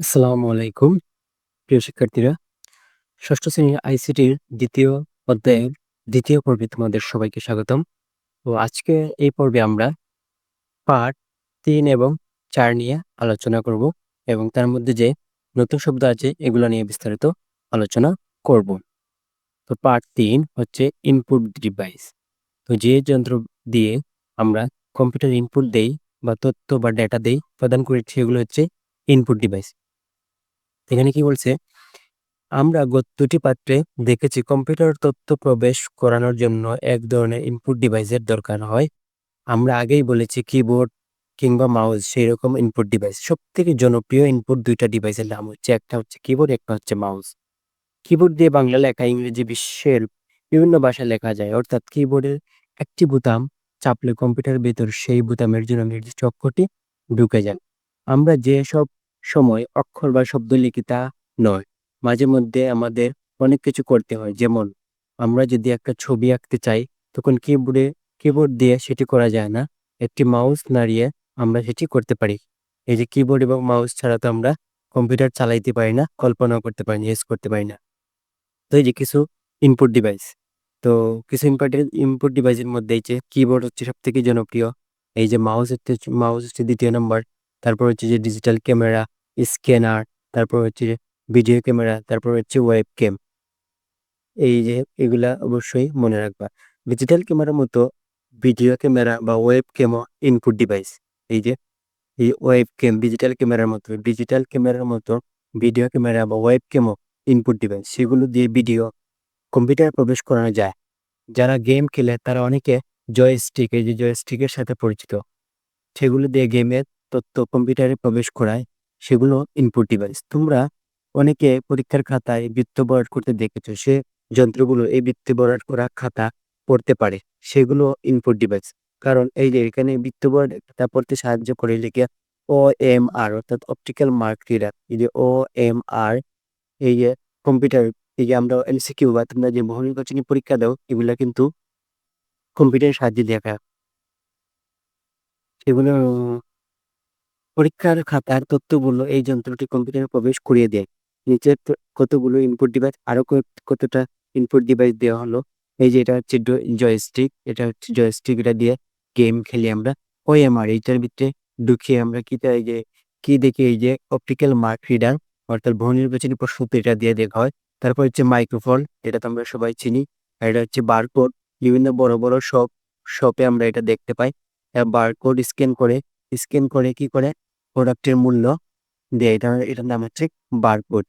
আসসালামু আলাইকুম, প্রিয় শিক্ষার্থীরা। ষষ্ঠ শ্রেণির আইসিটির দ্বিতীয় অধ্যায়ের দ্বিতীয় পর্বে তোমাদের সবাইকে স্বাগতম। তো আজকে এই পর্বে আমরা পার্ট তিন এবং চার নিয়ে আলোচনা করব এবং তার মধ্যে যে নতুন শব্দ আছে এগুলো নিয়ে বিস্তারিত আলোচনা করব। তো পার্ট তিন হচ্ছে ইনপুট ডিভাইস তো যে যন্ত্র দিয়ে আমরা কম্পিউটার ইনপুট দেই বা তথ্য বা ডেটা দেই, প্রদান করি সেগুলো হচ্ছে ইনপুট ডিভাইস এখানে কি বলছে? আমরা গত দুটি পাত্রে দেখেছি কম্পিউটার তথ্য প্রবেশ করানোর জন্য এক ধরনের ইনপুট ডিভাইসের দরকার হয়। আমরা আগেই বলেছি কিবোর্ড কিংবা মাউস সেই রকম ইনপুট ডিভাইস সব থেকে জনপ্রিয় ইনপুট দুইটা ডিভাইসের নাম হচ্ছে, একটা হচ্ছে কিবোর্ড একটা হচ্ছে মাউস কিবোর্ড দিয়ে বাংলা লেখা, ইংরেজি বিশ্বের বিভিন্ন ভাষায় লেখা যায়। অর্থাৎ কিবোর্ডের একটি বোতাম চাপলে কম্পিউটারের ভেতর সেই বোতামের জন্য নির্দিষ্ট অক্ষরটি ঢুকে যায়। আমরা যে সব সময় অক্ষর বা শব্দ লিখিতা নয়। মাঝে মধ্যে আমাদের অনেক কিছু করতে হয়। যেমন, আমরা যদি একটা ছবি আঁকতে চাই, তখন কিবোর্ডে কিবোর্ড দিয়ে সেটি করা যায় না। একটি মাউস নাড়িয়ে আমরা সেটি করতে পারি। এই যে কিবোর্ড এবং মাউস ছাড়া তো আমরা কম্পিউটার চালাইতে পারি না, কল্পনাও করতে পারি না ইউজ করতে পারি না। তো এই যে কিছু ইনপুট ডিভাইস তো কিছু ইম্পর্টেন্ট ইনপুট ডিভাইসের মধ্যে এই যে কিবোর্ড হচ্ছে সব থেকে জনপ্রিয়। এই যে মাউস হচ্ছে মাউস হচ্ছে দ্বিতীয় নম্বর তারপর হচ্ছে যে ডিজিটাল ক্যামেরা স্ক্যানার তারপর হচ্ছে যে ভিডিও ক্যামেরা তারপর হচ্ছে ওয়েব ক্যাম এই যে এগুলা অবশ্যই মনে রাখবা। ডিজিটাল ক্যামেরার মতো ভিডিও ক্যামেরা বা ওয়েব ক্যামও ইনপুট ডিভাইস এই যে, এই ওয়েব ক্যাম ডিজিটাল ক্যামেরার মতো ডিজিটাল ক্যামেরার মতো ভিডিও ক্যামেরা বা ওয়েব ক্যামও ইনপুট ডিভাইস সেগুলো দিয়ে ভিডিও কম্পিউটারে প্রবেশ করানো যায়। যারা গেম খেলে তারা অনেকে জয়স্টিক এই যে জয়স্টিকের সাথে পরিচিত। সেগুলো দিয়ে গেমের তথ্য কম্পিউটারে প্রবেশ করায়, সেগুলো ইনপুট ডিভাইস তোমরা অনেকে পরীক্ষার খাতায় বৃত্ত বরাদ করতে দেখেছ, সে যন্ত্রগুলো এই বৃত্ত বরাদ করা খাতা পড়তে পারে, সেগুলো ইনপুট ডিভাইস কারণ এই যে এখানে বৃত্ত বরাদ খাতা পড়তে সাহায্য করে লিখে ও এম আর অর্থাৎ অপটিক্যাল মার্ক রিডার এই যে ও এম আর এই যে কম্পিউটার এই যে আমরা এমসিকিউ বা তোমরা যে বহু নির্বাচনী পরীক্ষা দাও, এগুলা কিন্তু কম্পিউটারের সাহায্যে দেখা। সেগুলো পরীক্ষার খাতার তথ্যগুলো এই যন্ত্রটি কম্পিউটারে প্রবেশ করিয়ে দেয়। নিচের কতগুলো ইনপুট ডিভাইস আরও কতটা ইনপুট ডিভাইস দেওয়া হলো? এই যে এটা হচ্ছে জয়স্টিক এটা হচ্ছে জয়স্টিক এটা দিয়ে গেম খেলি আমরা। ওই আমার এইটার ভিতরে ঢুকিয়ে আমরা কি এই যে, কি দেখি, এই যে অপটিক্যাল মার্ক রিডার অর্থাৎ বহু নির্বাচনী প্রশ্ন এটা দিয়ে দেখা হয়। তারপর হচ্ছে মাইক্রোফোন এটা তো আমরা সবাই চিনি। আর এটা হচ্ছে বারকোড বিভিন্ন বড় বড় শপ শপে আমরা এটা দেখতে পাই। বারকোড স্ক্যান করে স্ক্যান করে কি করে? প্রোডাক্টের মূল্য দেয় এটা, এটার নাম হচ্ছে বারকোড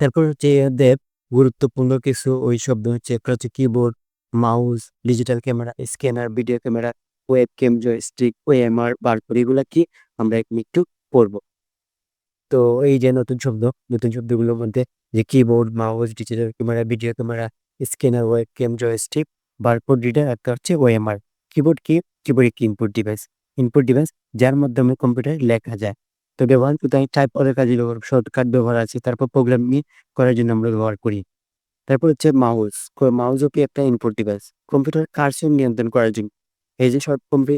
তারপর হচ্ছে এদের গুরুত্বপূর্ণ কিছু ওই শব্দ হচ্ছে, একটা হচ্ছে keyboard mouse digital camera scanner video camera web cam joystick OMR barcode এগুলো কি আমরা একটু পড়ব। তো এই যে নতুন শব্দ, নতুন শব্দগুলোর মধ্যে যে keyboard mouse digital camera video camera scanner web cam joystick barcode reader একটা হচ্ছে ওএমআর কিবোর্ড কি? কিবোর্ড একটি ইনপুট ডিভাইস ইনপুট ডিভাইস যার মাধ্যমে কম্পিউটারে লেখা যায়। তো ব্যবহার করতে আমি টাইপ করার কাজে ব্যবহার শর্টকাট ব্যবহার আছে, তারপর প্রোগ্রামিং করার জন্য আমরা ব্যবহার করি। তারপর হচ্ছে মাউস মাউসও কি একটা ইনপুট ডিভাইস কম্পিউটার কার্সন নিয়ন্ত্রণ করার জন্য? এই যে শর্ট কম্পি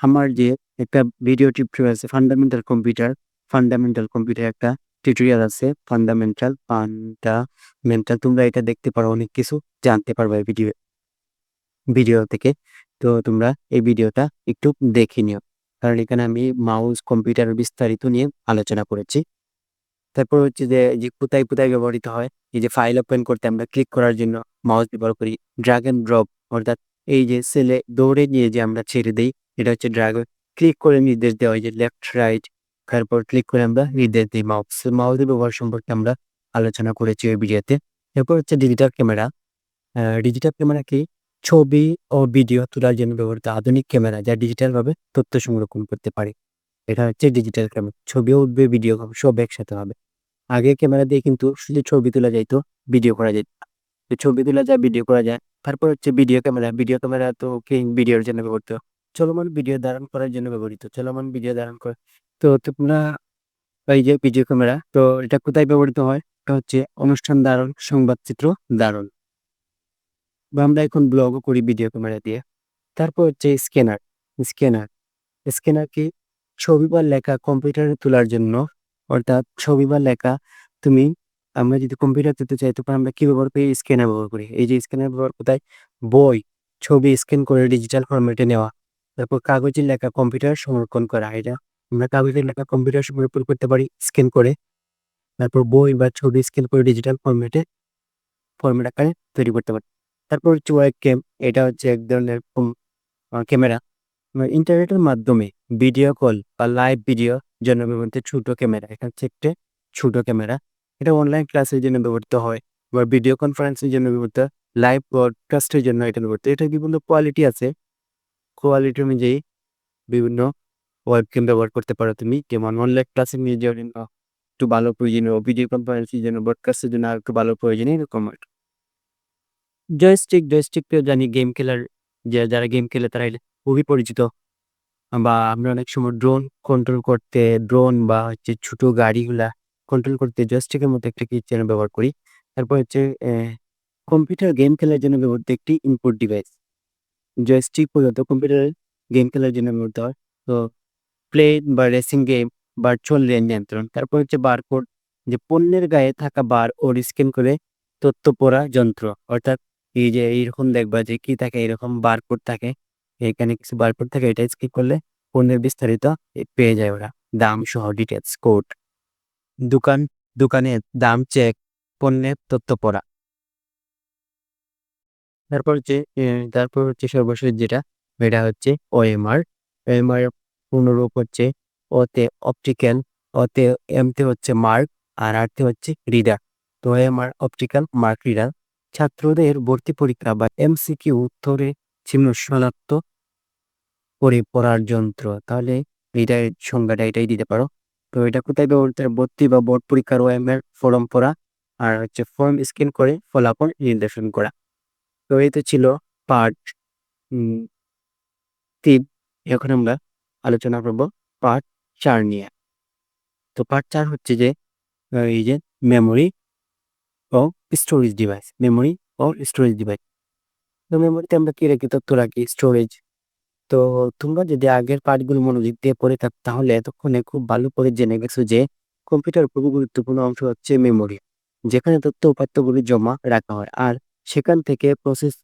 আমার যে একটা ভিডিও টিউটোরিয়াল আছে ফান্ডামেন্টাল কম্পিউটার ফান্ডামেন্টাল কম্পিউটার একটা টিউটোরিয়াল আছে ফান্ডামেন্টাল ফান্ডামেন্টাল তোমরা এটা দেখতে পারো, অনেক কিছু জানতে পারবে ভিডিও ভিডিও থেকে। তো তোমরা এই ভিডিওটা একটু দেখে নিও। কারণ এখানে আমি মাউস কম্পিউটার বিস্তারিত নিয়ে আলোচনা করেছি। তারপর হচ্ছে যে যে কোথায় কোথায় ব্যবহৃত হয়, এই যে ফাইল ওপেন করতে আমরা ক্লিক করার জন্য মাউস ব্যবহার করি ড্রাগ অ্যান্ড ড্রপ অর্থাৎ এই যে সেলে দৌড়ে নিয়ে যে আমরা ছেড়ে দিই, এটা হচ্ছে ড্রাগ ক্লিক করে নির্দেশ দেওয়া হয় যে লেফট রাইট তারপর ক্লিক করে আমরা নির্দেশ দিই মাউস মাউসের ব্যবহার সম্পর্কে আমরা আলোচনা করেছি ওই ভিডিওতে। এরপর হচ্ছে ডিজিটাল ক্যামেরা ডিজিটাল ক্যামেরা কি? ছবি ও ভিডিও তোলার জন্য ব্যবহৃত আধুনিক ক্যামেরা যা ডিজিটালভাবে তথ্য সংরক্ষণ করতে পারে। এটা হচ্ছে ডিজিটাল ক্যামেরা ছবিও উঠবে, ভিডিও সব একসাথে হবে। আগে ক্যামেরা দিয়ে কিন্তু শুধু ছবি তোলা যাইতো, ভিডিও করা যেত ছবি তোলা যায়, ভিডিও করা যায়। তারপর হচ্ছে ভিডিও ক্যামেরা ভিডিও ক্যামেরা তো ভিডিওর জন্য ব্যবহৃত। চলমান ভিডিও ধারণ করার জন্য ব্যবহৃত। চলমান ভিডিও ধারণ করে। তো তোমরা এই যে ভিডিও ক্যামেরা তো এটা কোথায় ব্যবহৃত হয়? এটা হচ্ছে অনুষ্ঠান ধারণ সংবাদ চিত্র ধারণ। বা আমরা এখন ব্লগও করি ভিডিও ক্যামেরা দিয়ে। তারপর হচ্ছে স্ক্যানার স্ক্যানার স্ক্যানার কি ছবি বা লেখা কম্পিউটারে তোলার জন্য, অর্থাৎ ছবি বা লেখা তুমি আমরা যদি কম্পিউটার দিতে চাই, তখন আমরা কি ব্যবহার করি? স্ক্যানার ব্যবহার করি। এই যে স্ক্যানার ব্যবহার কোথায় বই, ছবি স্ক্যান করে ডিজিটাল ফরম্যাটে নেওয়া। তারপর কাগজের লেখা কম্পিউটার সংরক্ষণ করা। এটা আমরা কাগজের লেখা কম্পিউটার সংরক্ষণ করতে পারি স্ক্যান করে। তারপর বই বা ছবি স্ক্যান করে ডিজিটাল ফরম্যাটে ফরম্যাট আকারে তৈরি করতে পারি। তারপর হচ্ছে ওয়েব ক্যাম এটা হচ্ছে এক ধরনের ক্যামেরা ইন্টারনেটের মাধ্যমে ভিডিও কল বা লাইভ ভিডিও জন্য ব্যবহৃত ছোট ক্যামেরা এটা হচ্ছে একটা ছোট ক্যামেরা এটা অনলাইন ক্লাসের জন্য ব্যবহৃত হয় বা ভিডিও কনফারেন্সের জন্য ব্যবহৃত লাইভ ব্রডকাস্টের জন্য এটা ব্যবহৃত। এটা বিভিন্ন কোয়ালিটি আছে। কোয়ালিটি অনুযায়ী বিভিন্ন ওয়েব ক্যাম ব্যবহার করতে পারো তুমি। যেমন অনলাইন ক্লাসের নিয়ে যাওয়ার জন্য একটু ভালো প্রয়োজনীয় ভিডিও কনফারেন্সের জন্য ব্রডকাস্টের জন্য আর একটু ভালো প্রয়োজনীয়, এরকম আর জয়স্টিক জয়স্টিককেও জানি গেম খেলার যে যারা গেম খেলে তারা খুবই পরিচিত। বা আমরা অনেক সময় ড্রোন কন্ট্রোল করতে ড্রোন বা হচ্ছে ছোট গাড়িগুলা কন্ট্রোল করতে জয়স্টিকের মতো একটা কিচেন ব্যবহার করি। তারপর হচ্ছে কম্পিউটার গেম খেলার জন্য ব্যবহৃত একটি ইনপুট ডিভাইস জয়স্টিক মূলত কম্পিউটারের গেম খেলার জন্য ব্যবহৃত হয়। তো প্লেন বা রেসিং গেম ভার্চুয়াল রেঞ্জ নিয়ন্ত্রণ। তারপর হচ্ছে বারকোড যে পণ্যের গায়ে থাকা বার ও স্ক্যান করে তথ্য পড়া যন্ত্র। অর্থাৎ এই যে এইরকম দেখবা যে কি থাকে, এরকম বারকোড থাকে, এখানে কিছু বারকোড থাকে, এটা স্কিপ করলে পণ্যের বিস্তারিত পেয়ে যায় ওরা। দাম সহ ডিটেলস কোড দোকান দোকানে দাম চেক পণ্যের তথ্য পড়া। তারপর হচ্ছে তারপর হচ্ছে সর্বশেষ যেটা, এটা হচ্ছে ওএমআর ওএমআর পূর্ণরূপ হচ্ছে ওতে অপটিক্যাল ওতে এমতে হচ্ছে মার্ক আর আরতে হচ্ছে রিডার তো ওএমআর অপটিক্যাল মার্ক রিডার ছাত্রদের ভর্তি পরীক্ষা বা এমসিকিউ উত্তরে চিহ্ন শনাক্ত করে পড়ার যন্ত্র। তাহলে এটার সংজ্ঞাটা, এটাই দিতে পারো। তো এটা কোথায় ব্যবহৃত? ভর্তি বা বোর্ড পরীক্ষার ওএমআর ফর্ম পড়া আর হচ্ছে ফর্ম স্ক্যান করে ফলাফল নির্দেশন করা। তো এই তো ছিল পার্ট তিন। এখন আমরা আলোচনা করব পার্ট চার নিয়ে। তো পার্ট চার হচ্ছে যে, এই যে, মেমোরি ও স্টোরেজ ডিভাইস মেমোরি ও স্টোরেজ ডিভাইস তো মেমোরিতে আমরা কি রাখি? তথ্য রাখি স্টোরেজ তো তোমরা যদি আগের পার্টগুলো মনোযোগ দিয়ে পড়ে থাক, তাহলে এতক্ষণে খুব ভালো করে জেনে গেছো যে কম্পিউটার খুব গুরুত্বপূর্ণ অংশ হচ্ছে মেমোরি যেখানে তথ্য উপাত্তগুলি জমা রাখা হয়। আর সেখান থেকে প্রসেস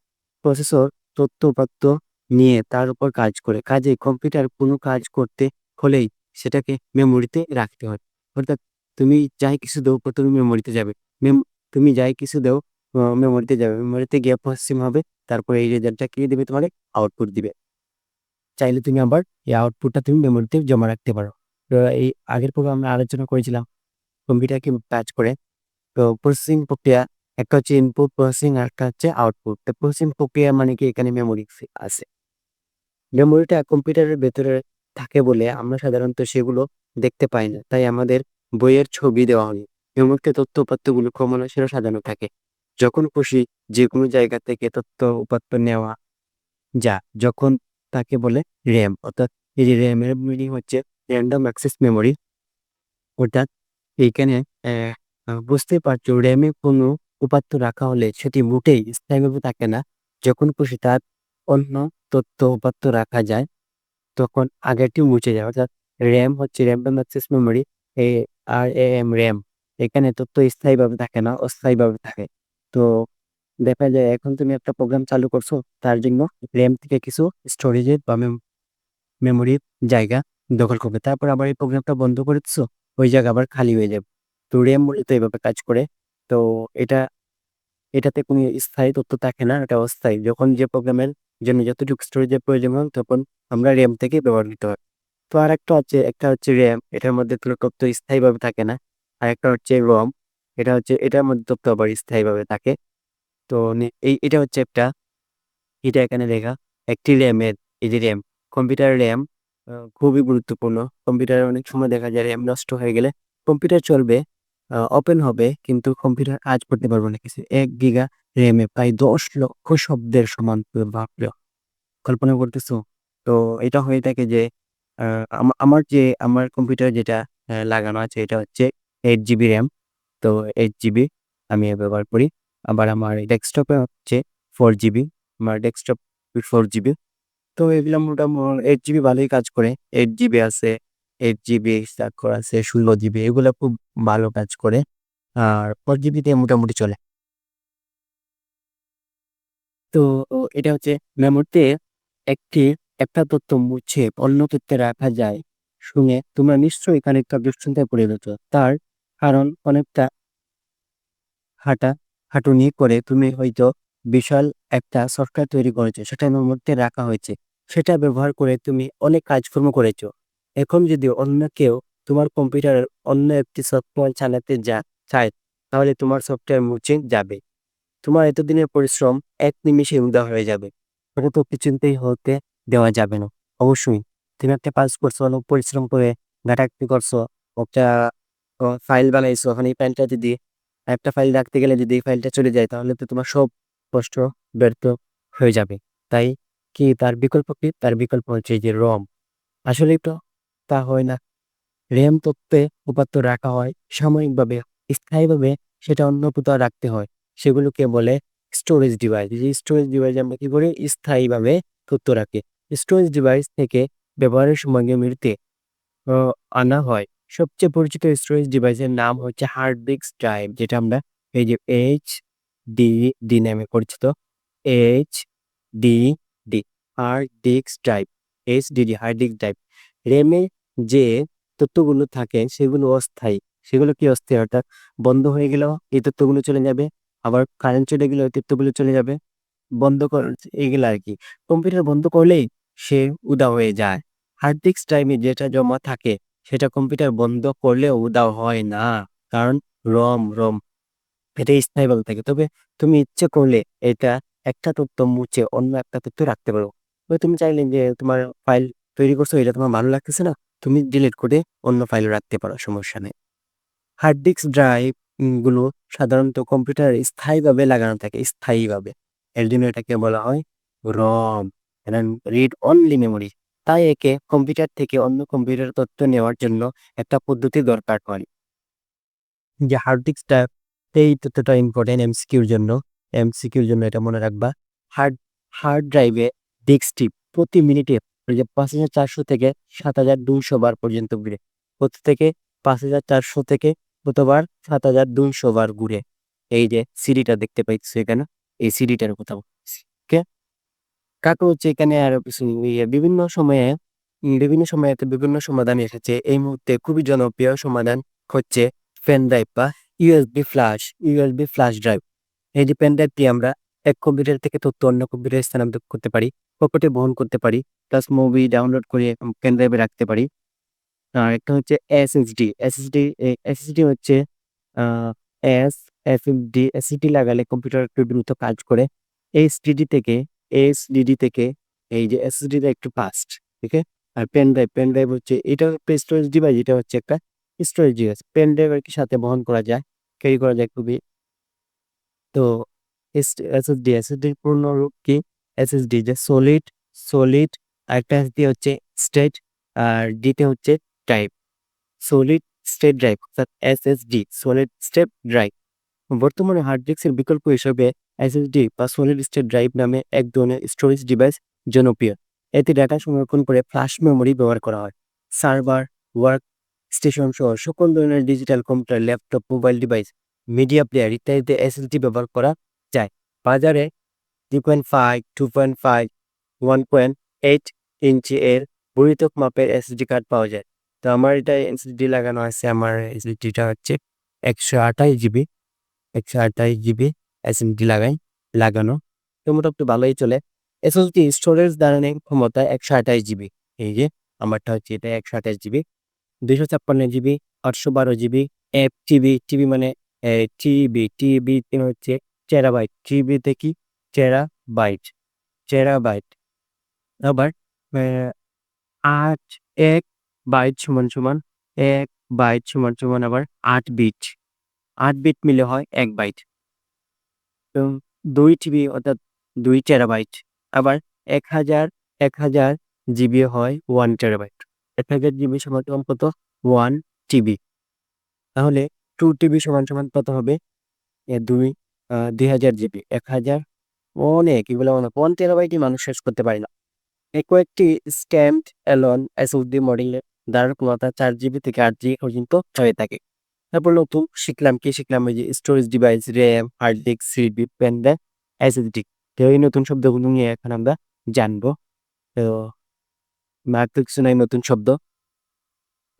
প্রসেসর তথ্য উপাত্ত নিয়ে তার উপর কাজ করে। কাজে কম্পিউটার কোনো কাজ করতে হলেই সেটাকে মেমোরিতে রাখতে হয়। অর্থাৎ তুমি যাই কিছু দাও, প্রথমে মেমোরিতে যাবে। মেম তুমি যাই কিছু দাও মেমোরিতে যাবে। মেমোরিতে গিয়ে প্রসেসিং হবে, তারপরে এই রেজাল্টটা কি দেবে? তোমাকে আউটপুট দিবে। চাইলে তুমি আবার এই আউটপুটটা তুমি মেমোরিতে জমা রাখতে পারো। তো এই আগের পর্বে আমরা আলোচনা করেছিলাম কম্পিউটার কি কাজ করে। তো প্রসেসিং প্রক্রিয়া, একটা হচ্ছে ইনপুট প্রসেসিং আর একটা হচ্ছে আউটপুট তো প্রসেসিং প্রক্রিয়া মানে কি? এখানে মেমোরি আছে। মেমোরিটা কম্পিউটারের ভেতরে থাকে বলে আমরা সাধারণত সেগুলো দেখতে পাই না। তাই আমাদের বইয়ের ছবি দেওয়া হয়। মেমোরিতে তথ্য উপাত্তগুলো ক্রমানুসারে সাজানো থাকে। যখন খুশি যে কোনো জায়গা থেকে তথ্য উপাত্ত নেওয়া যা যখন তাকে বলে র্যাম অর্থাৎ এই র্যামের মিনিং হচ্ছে র্যান্ডম অ্যাক্সেস মেমোরি অর্থাৎ এইখানে বুঝতেই পারছ র্যামে কোনো উপাত্ত রাখা হলে সেটি মোটেই স্থায়ীভাবে থাকে না। যখন খুশি তার অন্য তথ্য উপাত্ত রাখা যায়, তখন আগেরটি মুছে যায়। অর্থাৎ র্যাম হচ্ছে র্যান্ডম অ্যাক্সেস মেমোরি এ আর এ এম র্যাম এখানে তথ্য স্থায়ীভাবে থাকে না, অস্থায়ীভাবে থাকে। তো দেখা যায় এখন তুমি একটা প্রোগ্রাম চালু করছ, তার জন্য র্যাম থেকে কিছু স্টোরেজের বা মেমোরির জায়গা দখল করবে। তারপর আবার এই প্রোগ্রামটা বন্ধ করে দিচ্ছ ওই জায়গা আবার খালি হয়ে যাবে। তো র্যাম মূলত এইভাবে কাজ করে। তো এটা, এটাতে কোনো স্থায়ী তথ্য থাকে না, এটা অস্থায়ী। যখন যে প্রোগ্রামের জন্য যতটুকু স্টোরেজের প্রয়োজন হয়, তখন আমরা র্যাম থেকে ব্যবহার নিতে হয়। তো আর একটা হচ্ছে একটা হচ্ছে র্যাম এটার মধ্যে তথ্য স্থায়ীভাবে থাকে না। আর একটা হচ্ছে রম। এটা হচ্ছে, এটার মধ্যে তথ্য আবার স্থায়ীভাবে থাকে। তো এই, এটা হচ্ছে একটা, এটা এখানে লেখা, একটি র্যামের এই যে র্যাম কম্পিউটার র্যাম খুবই গুরুত্বপূর্ণ। কম্পিউটারে অনেক সময় দেখা যায় র্যাম নষ্ট হয়ে গেলে কম্পিউটার চলবে ওপেন হবে, কিন্তু কম্পিউটার কাজ করতে পারবে না। কিছু এক গিগা র্যামে প্রায় দশ লক্ষ শব্দের সমান ভাবলো কল্পনা করতেছো? তো এটা হয়ে থাকে যে আমার যে, আমার কম্পিউটার যেটা লাগানো আছে, এটা হচ্ছে এইট জিবি র্যাম তো এইট জিবি আমি ব্যবহার করি। আবার আমার ডেস্কটপে হচ্ছে ফোর জিবি আমার ডেস্কটপ ফোর জিবি তো এগুলো মোটামুটি এইট জিবি ভালোই কাজ করে। এইট জিবি আছে এইট জিবি তারপর আছে ষোলো জিবি এগুলো খুব ভালো কাজ করে। আর ফোর জিবিতে মোটামুটি চলে। তো এটা হচ্ছে মেমোরিতে একটি, একটা তথ্য মুছে অন্য তথ্যে রাখা যায়। শুনে তোমরা নিশ্চয়ই খানিকটা দুশ্চিন্তায় পড়ে গেছো। তার কারণ অনেকটা হাঁটা হাঁটুনি করে তুমি হয়তো বিশাল একটা সফটওয়্যার তৈরি করেছ, সেটা মেমোরিতে রাখা হয়েছে। সেটা ব্যবহার করে তুমি অনেক কাজকর্ম করেছ। এখন যদি অন্য কেউ তোমার কম্পিউটারের অন্য একটি সফটওয়্যার চালাতে যা চায়, তাহলে তোমার সফটওয়্যার মুছে যাবে। তোমার এতদিনের পরিশ্রম এক নিমিষে উদা হয়ে যাবে। ওটা তো কিছুতেই হতে দেওয়া যাবে না। অবশ্যই, তুমি একটা কাজ করছ, অনেক পরিশ্রম করে ঘাটাঘাটি করছ, একটা ফাইল বানাইছো, এখন এই ফাইলটা যদি একটা ফাইল রাখতে গেলে যদি এই ফাইলটা চলে যায়, তাহলে তো তোমার সব কষ্ট ব্যর্থ হয়ে যাবে। তাই কি তার বিকল্প কি? তার বিকল্প হচ্ছে যে রম আসলেই তো তা হয় না। র্যাম তত্ত্বে উপাত্ত রাখা হয়, সাময়িকভাবে, স্থায়ীভাবে সেটা অন্য কোথাও রাখতে হয়। সেগুলোকে বলে স্টোরেজ ডিভাইস এই স্টোরেজ ডিভাইস আমরা কি করি? স্থায়ীভাবে তথ্য রাখি। স্টোরেজ ডিভাইস থেকে ব্যবহারের সময় মেমোরিতে আনা হয়। সবচেয়ে পরিচিত স্টোরেজ ডিভাইসের নাম হচ্ছে হার্ড ডিস্ক ড্রাইভ, যেটা আমরা এই যে এইচ ডি ডি নামে পরিচিত H D D hard disk drive H D D hard disk drive র্যামে যে তথ্যগুলো থাকে সেগুলো অস্থায়ী, সেগুলো কি অস্থায়ী? অর্থাৎ বন্ধ হয়ে গেলেও এই তথ্যগুলো চলে যাবে, আবার কারেন্ট চলে গেলেও তথ্যগুলো চলে যাবে, বন্ধ কর, এগুলো আর কি। কম্পিউটার বন্ধ করলেই সে উদা হয়ে যায়। হার্ড ডিস্ক ড্রাইভে যেটা জমা থাকে সেটা কম্পিউটার বন্ধ করলেও উদাও হয় না। কারণ রম রম এটা স্থায়ীভাবে থাকে। তবে তুমি ইচ্ছে করলে এটা একটা তথ্য মুছে অন্য একটা তথ্য রাখতে পারো। তবে তুমি চাইলে যে তোমার ফাইল তৈরি করছ, এটা তোমার ভালো লাগতেছে না, তুমি ডিলিট করে অন্য ফাইল রাখতে পারো, সমস্যা নেই। হার্ড ডিস্ক ড্রাইভগুলো সাধারণত কম্পিউটার স্থায়ীভাবে লাগানো থাকে, স্থায়ীভাবে। এর জন্য এটাকে বলা হয় রম রিড অনলি মেমোরি তাই একে কম্পিউটার থেকে অন্য কম্পিউটার তথ্য নেওয়ার জন্য একটা পদ্ধতি দরকার হয়। যে হার্ড ডিস্কটা এই তথ্যটা ইম্পর্টেন্ট এমসিকিউর জন্য এমসিকিউর জন্য এটা মনে রাখবা। হার্ড হার্ড ড্রাইভে ডিস্কটি প্রতি মিনিটে পাঁচ হাজার চারশো থেকে সাত হাজার দুইশো বার পর্যন্ত ঘুরে। প্রতি থেকে পাঁচ হাজার চারশো থেকে কতবার সাত হাজার দুইশো বার ঘুরে। এই যে সিডিটা দেখতে পাইছো এখানে, এই সিডিটার কথা বলছি ওকে কাকু হচ্ছে এখানে আরও কিছু ইয়ে বিভিন্ন সময়ে বিভিন্ন সময়ে বিভিন্ন সমাধান এসেছে। এই মুহূর্তে খুবই জনপ্রিয় সমাধান হচ্ছে পেন ড্রাইভ বা USB flash USB flash drive এই যে পেন ড্রাইভটি আমরা এক কম্পিউটার থেকে তথ্য অন্য কম্পিউটারে স্থানান্তর করতে পারি, পকেটে বহন করতে পারি প্লাস মুভি ডাউনলোড করে পেন ড্রাইভে রাখতে পারি। আর একটা হচ্ছে এসএসডি এসএসডি এসএসডি হচ্ছে এস এফএমডি এসএসডি লাগালে কম্পিউটার একটু দ্রুত কাজ করে। এইচডিডি থেকে এইচডিডি থেকে এই যে এসএসডিটা একটু ফাস্ট ঠিক আছে? আর পেন ড্রাইভ পেন ড্রাইভ হচ্ছে, এটা স্টোরেজ ডিভাইস এটা হচ্ছে একটা স্টোরেজ ডিভাইস পেন ড্রাইভ আর কি সাথে বহন করা যায় ক্যারি করা যায় খুবই। তো এসএসডি এসএসডির পূর্ণ রূপ কি? এসএসডি যে সলিড সলিড আরেকটা এসডি হচ্ছে স্টেট আর ডিতে হচ্ছে টাইপ সলিড স্টেট ড্রাইভ অর্থাৎ এসএসডি সলিড স্টেট ড্রাইভ বর্তমানে হার্ড ডিস্কের বিকল্প হিসেবে এসএসডি বা সলিড স্টেট ড্রাইভ নামে এক ধরনের স্টোরেজ ডিভাইস জনপ্রিয়। এতে ডাটা সংরক্ষণ করে ফ্ল্যাশ মেমোরি ব্যবহার করা হয়। সার্ভার ওয়ার্ক স্টেশন সহ সকল ধরনের digital computer laptop mobile device media player ইত্যাদিতে এসএসডি ব্যবহার করা যায়। বাজারে three point five two point five one point eight inch এর বৈঠক মাপের এসএসডি কার্ড পাওয়া যায়। তো আমার এটা এসএসডি লাগানো আছে, আমার এসএসডিটা হচ্ছে একশো আঠাশ জিবি একশো আঠাশ জিবি এসএসডি লাগাই, লাগানো। তো মোটামুটি ভালোই চলে। এসএসডি স্টোরেজ দাঁড়ানোর ক্ষমতা একশো আঠাশ জিবি। এই যে, আমারটা হচ্ছে এটা একশো আঠাশ জিবি। দুইশো ছাপ্পান্ন জিবি, আটশো বারো জিবি এফ টিবি টিবি মানে টিবি টিবি হচ্ছে টেরাবাইট টিবিতে কি? টেরাবাইট টেরাবাইট আবার আট, এক বাইট সমান সমান, এক বাইট সমান সমান আবার আট বিট আট বিট মিলে হয় এক বাইট তো দুই টিবি অর্থাৎ দুই টেরাবাইট আবার এক হাজার এক হাজার জিবি হয় ওয়ান টেরাবাইট এক হাজার জিবি সমান সমান কত? ওয়ান টিবি তাহলে টু টিবি সমান সমান কত হবে? দুই দুই হাজার জিবি এক হাজার অনেক, এগুলো অনেক ওয়ান টেরাবাইটই মানুষ শেষ করতে পারে না। কয়েকটি স্ট্যাম্পড অ্যালন এসওডি মডেলের ধারণ ক্ষমতা চার জিবি থেকে আট জিবি পর্যন্ত হয়ে থাকে। তারপর নতুন শিখলাম কি? শিখলাম ওই যে storage device RAM hard disk CD pen drive SSD তো এই নতুন শব্দগুলো নিয়ে এখন আমরা জানব। তো তো কিছু নাই, নতুন শব্দ।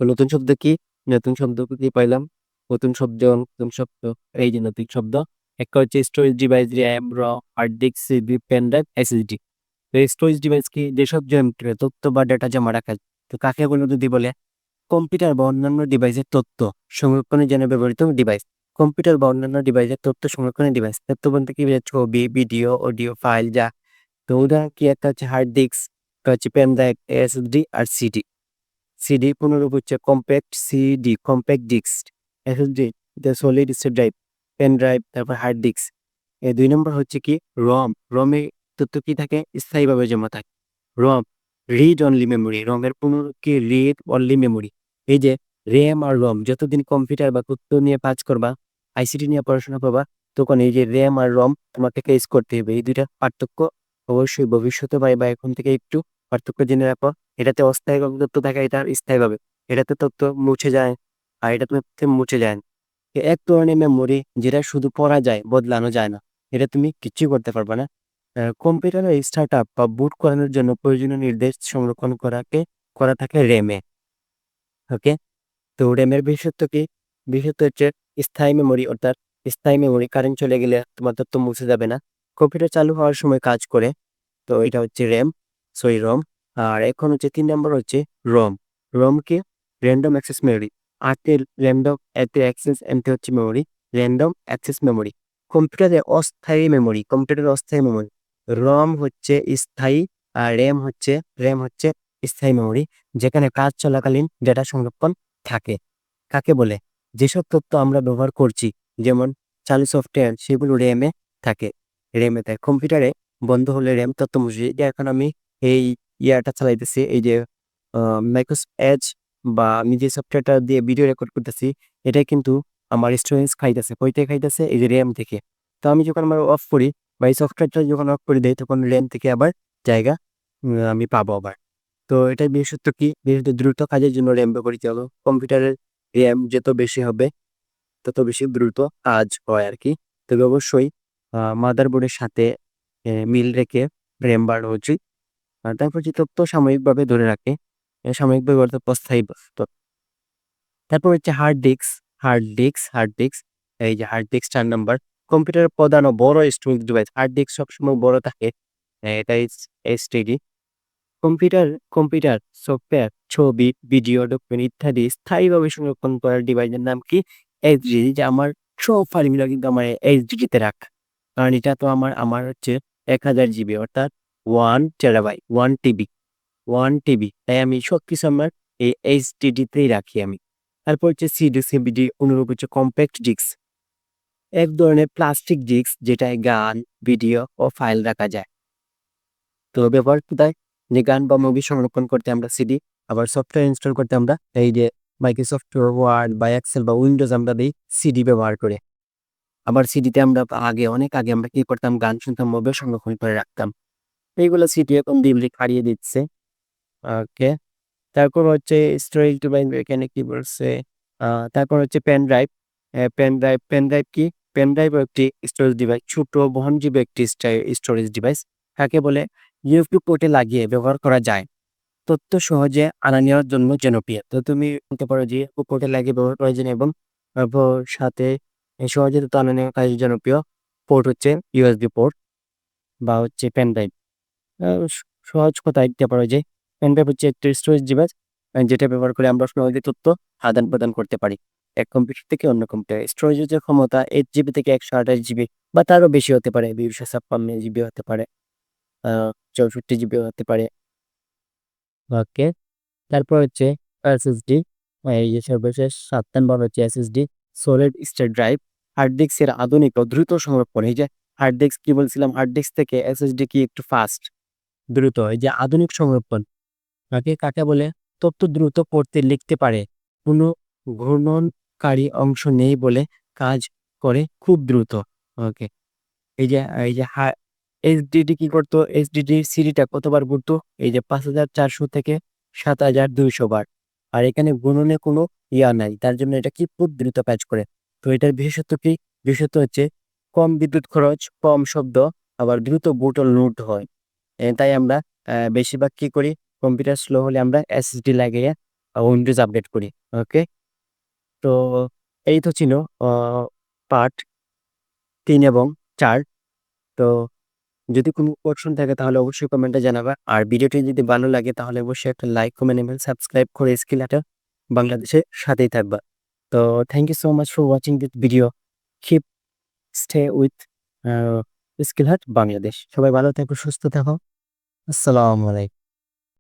নতুন শব্দ কি? নতুন শব্দ কি পাইলাম? নতুন শব্দ নতুন শব্দ। এই যে নতুন শব্দ। একটা হচ্ছে স্টোরেজ ডিভাইস র্যাম র hard disk CD pen drive SSD তো স্টোরেজ ডিভাইস কি? যেসব তথ্য বা ডেটা জমা রাখা। তো কাকে বলে যদি বলে? কম্পিউটার বা অন্যান্য ডিভাইসের তথ্য সংরক্ষণের জন্য ব্যবহৃত ডিভাইস কম্পিউটার বা অন্যান্য ডিভাইসের তথ্য সংরক্ষণের ডিভাইস তথ্য বলতে কি? ছবি ভিডিও অডিও ফাইল যা তো উদাহরণ কি? একটা হচ্ছে হার্ড ডিস্ক হচ্ছে পেন ড্রাইভ এসএসডি আর সিডি সিডি পুনরূপ হচ্ছে compact CD compact disc SSD the solid state drive pen drive তারপর হার্ড ডিস্ক এই দুই নম্বর হচ্ছে কি? রম রমে তথ্য কি থাকে? স্থায়ীভাবে জমা থাকে। রম রিড অনলি মেমোরি রমের পুনরূপ কি রিড অনলি মেমোরি এই যে র্যাম আর রম যতদিন কম্পিউটার বা তথ্য নিয়ে কাজ করবা আইসিটি নিয়ে পড়াশোনা করবা, তখন এই যে র্যাম আর রম তোমাকে ফেস করতে হবে। এই দুইটা পার্থক্য অবশ্যই ভবিষ্যতে বা বা এখন থেকে একটু পার্থক্য জেনে রাখো। এটাতে অস্থায়ী তথ্য থাকে এটা স্থায়ীভাবে এটাতে তথ্য মুছে যায় আর এটা তুমি মুছে যায়। এক ধরনের মেমোরি যেটা শুধু পড়া যায়, বদলানো যায় না। এটা তুমি কিচ্ছু করতে পারবে না। কম্পিউটারের স্টার্ট আপ বা বুট করানোর জন্য প্রয়োজনীয় নির্দেশ সংরক্ষণ করাকে, করা থাকে র্যামে ওকে তো র্যামের বিশেষত্ব কি? বিশেষত্ব হচ্ছে স্থায়ী মেমোরি অর্থাৎ স্থায়ী মেমোরি কারেন্ট চলে গেলে তোমার তথ্য মুছে যাবে না। কম্পিউটার চালু হওয়ার সময় কাজ করে, তো এটা হচ্ছে র্যাম সরি রম আর এখন হচ্ছে তিন নম্বর হচ্ছে রম রম কি? র্যান্ডম অ্যাক্সেস মেমোরি আটটি র্যান্ডম এতে অ্যাক্সেস এমতে হচ্ছে মেমোরি র্যান্ডম অ্যাক্সেস মেমোরি কম্পিউটারে অস্থায়ী মেমোরি কম্পিউটারের অস্থায়ী মেমোরি রম হচ্ছে স্থায়ী আর র্যাম হচ্ছে র্যাম হচ্ছে স্থায়ী মেমোরি, যেখানে কাজ চলাকালীন ডেটা সংরক্ষণ থাকে। কাকে বলে? যেসব তথ্য আমরা ব্যবহার করছি, যেমন চালু সফটওয়্যার, সেগুলো র্যামে থাকে। র্যামে থাকে। কম্পিউটারে বন্ধ হলে র্যাম তথ্য মুছে এখন আমি এই ইয়াটা চালাইতেছি, এই যে মাইক্রোস এজ বা আমি যে সফটওয়্যারটা দিয়ে ভিডিও রেকর্ড করতেছি এটা কিন্তু আমার স্টোরেজ খাইতেছে থেকে খাইতেছে? এই যে র্যাম থেকে। তো আমি যখন আমার অফ করি বা এই সফটওয়্যারটা যখন অফ করে দেয় তখন র্যাম থেকে আবার জায়গা আমি পাবো আবার। তো এটা বিশেষত্ব কি বিশেষত দ্রুত কাজের জন্য র্যাম ব্যবহৃত হলো কম্পিউটারের র্যাম যত বেশি হবে, তত বেশি দ্রুত কাজ হয় আর কি। তবে অবশ্যই মাদারবোর্ডের সাথে মিল রেখে র্যাম বাড়ানো উচিত। তারপর যে তথ্য সাময়িকভাবে ধরে রাখে সাময়িকভাবে অর্থাৎ অস্থায়ী। তারপর হচ্ছে hard disk hard disk hard disk এই যে হার্ড ডিস্ক চার নাম্বার কম্পিউটারের প্রধান ও বড় স্টোরেজ ডিভাইস হার্ড ডিস্ক সবসময় বড় থাকে। এ, এটা এসটিডি। কম্পিউটার কম্পিউটার সফটওয়্যার ছবি ভিডিও ডকুমেন্ট ইত্যাদি স্থায়ীভাবে সংরক্ষণ করার ডিভাইসের নাম কি? এইচডিডি যে আমার সব ফাইলগুলো কিন্তু আমার এইচডিডিতে রাখা। কারণ এটা তো আমার আমার হচ্ছে এক হাজার জিবি অর্থাৎ one terabyte one TB one TB. তাই আমি সব কিছু আমার এই এইচডিডিতেই রাখি আমি। তারপর হচ্ছে সিডি সিবিডি অনুরূপ হচ্ছে কম্প্যাক্ট ডিস্ক। এক ধরনের প্লাস্টিক ডিস্ক যেটায় গান ভিডিও ও ফাইল রাখা যায়। তো ব্যবহার কোথায় যে গান বা মুভি সংরক্ষণ করতে আমরা সিডি আবার সফটওয়্যার ইনস্টল করতে আমরা এই যে মাইক্রোসফট ওয়ার্ড বা এক্সেল বা উইন্ডোজ আমরা দিই সিডি ব্যবহার করে। আবার সিডিতে আমরা আগে, অনেক আগে আমরা কি করতাম? গান শুনতাম মোবাইল সংরক্ষণ করে রাখতাম। এইগুলো সিডি এখন ডিবলি হারিয়ে দিচ্ছে। ওকে, তারপর হচ্ছে স্টোরেজ ডিভাইস এখানে কি বলছে? তারপর হচ্ছে pen drive pen drive pen drive কি? পেন ড্রাইভ একটি স্টোরেজ ডিভাইস ছোট বহনজীবী একটি স্টোরেজ ডিভাইস কাকে বলে? ইউপি পোর্টে লাগিয়ে ব্যবহার করা যায়। তথ্য সহজে আনা নেওয়ার জন্য জনপ্রিয়। তো তুমি বলতে পারো যে পোর্টে লাগিয়ে ব্যবহার করা যায় এবং সাথে সহজে তথ্য আনা নেওয়ার কাজে জনপ্রিয় পোর্ট হচ্ছে ইউএসবি পোর্ট বা হচ্ছে পেন ড্রাইভ সহজ কথা দিতে পারো যে পেন ড্রাইভ হচ্ছে একটি স্টোরেজ ডিভাইস যেটা ব্যবহার করে আমরা সহজে তথ্য আদান প্রদান করতে পারি। এক কম্পিউটার থেকে অন্য কম্পিউটার স্টোরেজের যে ক্ষমতা এইট জিবি থেকে একশো আঠাশ জিবি বা তারও বেশি হতে পারে দুইশো ছাপ্পান্ন জিবি হতে পারে চৌষট্টি জিবি হতে পারে। ওকে তারপর হচ্ছে এসএসডি এই যে সর্বশেষ সাত নম্বর হচ্ছে SSD solid state drive hard ডিস্কের আধুনিক ও দ্রুত সংরক্ষণ এই যে হার্ড ডিস্ক কি বলছিলাম? হার্ড ডিস্ক থেকে এসএসডি কি একটু ফাস্ট দ্রুত এই যে আধুনিক সংরক্ষণ। ওকে কাকে বলে? তথ্য দ্রুত পড়তে লিখতে পারে। কোনো ঘূর্ণনকারী অংশ নেই বলে কাজ করে খুব দ্রুত। ওকে। এই যে এই যে, হা এইচডিডি কি করতো? এইচডিডি সিডিটা কতবার ঘুরতো? এই যে, পাঁচ হাজার চারশো থেকে সাত হাজার দুইশো বার। আর এখানে গুণনে কোনো ইয়া নাই, তার জন্য এটা কি খুব দ্রুত কাজ করে। তো এটার বিশেষত্ব কি? বিশেষত্ব হচ্ছে কম বিদ্যুৎ খরচ, কম শব্দ, আবার দ্রুত বুট ও লোড হয়। তাই আমরা বেশিরভাগ কি করি? কম্পিউটার স্লো হলে আমরা এসএসডি লাগিয়ে উইন্ডোজ আপডেট করি। ওকে? তো এই তো ছিল পার্ট তিন এবং চার। তো যদি কোনো কোয়েশন থাকে তাহলে অবশ্যই কমেন্টে জানাবা। আর ভিডিওটি যদি ভালো লাগে তাহলে অবশ্যই একটা লাইক কমেন্ট এবং সাবস্ক্রাইব করে স্কিল হাটার বাংলাদেশের সাথেই থাকবা। তো thank you so much for watching this video keep stay with skill hut Bangladesh. সবাই ভালো থাকো, সুস্থ থাকো। আসসালামু আলাইকুম।